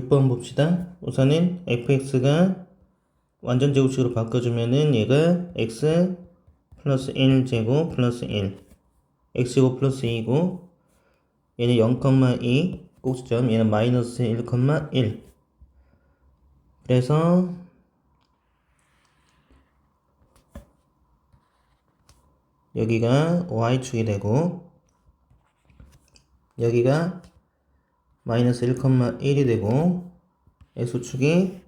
6번 봅시다. 우선은 fx가 완전 제곱식으로 바꿔주면은 얘가 x 플러스 1 제곱 플러스 1 x제곱 플러스 2고 얘는 0,2 꼭지점. 얘는 마이너스 1,1 그래서 여기가 y축이 되고 여기가 마이너스 1,1이 되고 x축이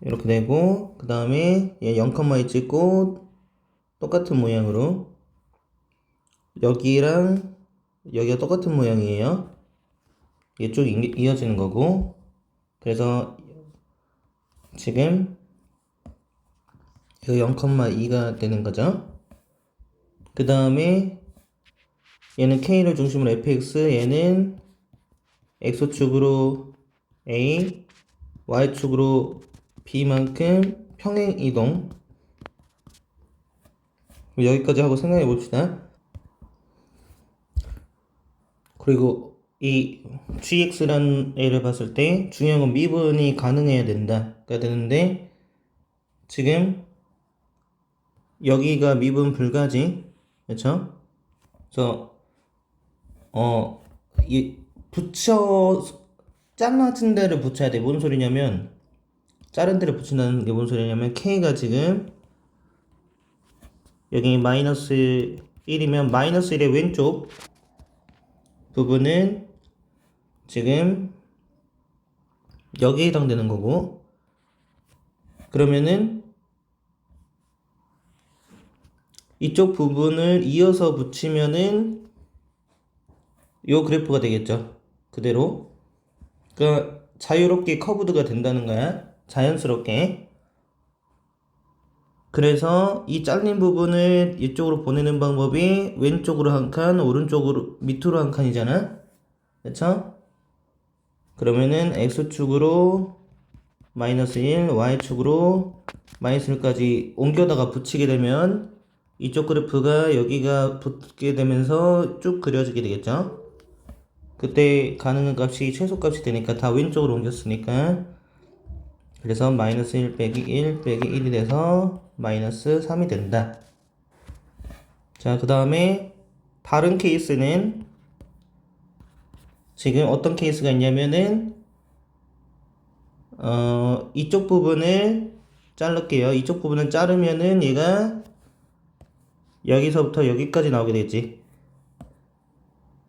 이렇게 되고 그 다음에 얘 0,2 찍고 똑같은 모양으로 여기랑 여기가 똑같은 모양이에요. 이쪽 이어지는 거고 그래서 지금 이거 0,2가 되는 거죠. 그 다음에 얘는 K를 중심으로 fx 얘는 x축으로 a y축으로 b만큼 평행 이동. 여기까지 하고 생각해 봅시다. 그리고 이 gx라는 애를 봤을 때 중요한 건 미분이 가능해야 된다가 되는데 지금 여기가 미분 불가지. 그렇죠? 그래서 어, 이 붙여 잘라진 데를 붙여야 돼. 뭔 소리냐면 자른 데를 붙인다는 게 뭔 소리냐면 k가 지금 여기 마이너스 1이면 마이너스 1의 왼쪽 부분은 지금 여기에 해당되는 거고 그러면은 이쪽 부분을 이어서 붙이면은 요 그래프가 되겠죠. 그대로. 그러니까 자유롭게 커브드가 된다는 거야. 자연스럽게. 그래서 이 잘린 부분을 이쪽으로 보내는 방법이 왼쪽으로 한 칸, 오른쪽으로 밑으로 한 칸이잖아. 그렇죠? 그러면은 x축으로 마이너스 1, y축으로 마이너스 1까지 옮겨다가 붙이게 되면 이쪽 그래프가 여기가 붙게 되면서 쭉 그려지게 되겠죠? 그때 가능한 값이 최소값이 되니까 다 왼쪽으로 옮겼으니까 그래서 마이너스 1 빼기 1 빼기 1이 돼서 마이너스 3이 된다. 자, 그 다음에 다른 케이스는 지금 어떤 케이스가 있냐면은 어, 이쪽 부분을 자를게요. 이쪽 부분을 자르면은 얘가 여기서부터 여기까지 나오게 되지.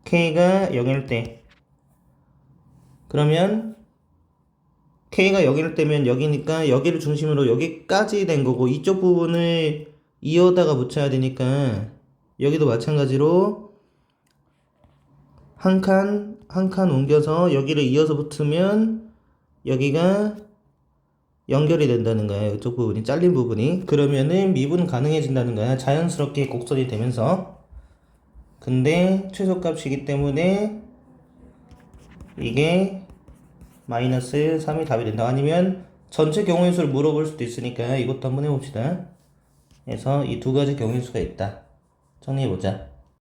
K가 0일 때. 그러면 K가 0일 때면 여기니까 여기를 중심으로 여기까지 된 거고 이쪽 부분을 이어다가 붙여야 되니까 여기도 마찬가지로 한 칸, 한 칸 옮겨서 여기를 이어서 붙으면 여기가 연결이 된다는 거야. 이쪽 부분이 잘린 부분이. 그러면은 미분 가능해진다는 거야. 자연스럽게 곡선이 되면서. 근데 최소값이기 때문에 이게 마이너스 3이 답이 된다. 아니면 전체 경우의 수를 물어볼 수도 있으니까 이것도 한번 해봅시다. 그래서 이 두 가지 경우의 수가 있다. 정리해보자.